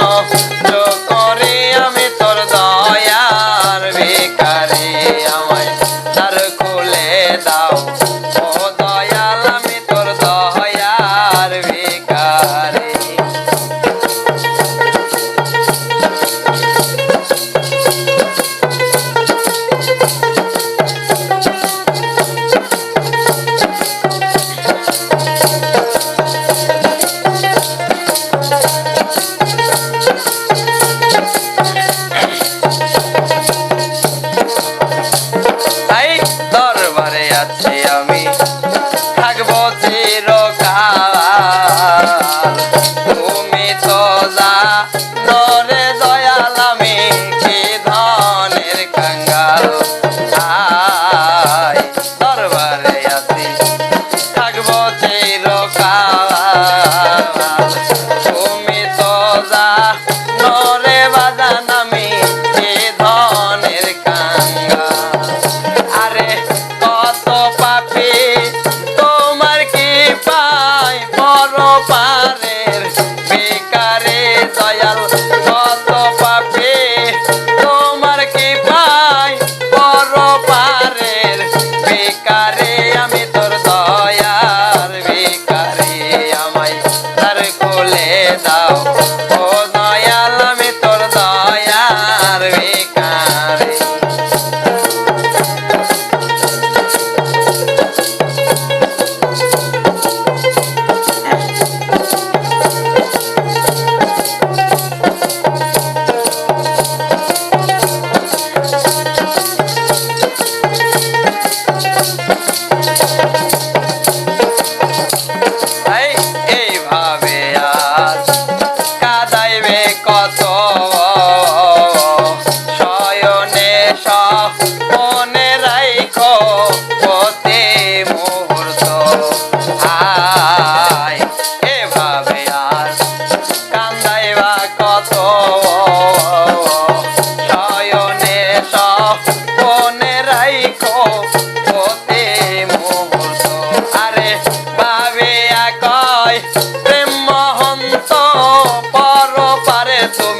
Oh. নরে দয়াল আমি কি ধনের কাঙ্গাল। That's all.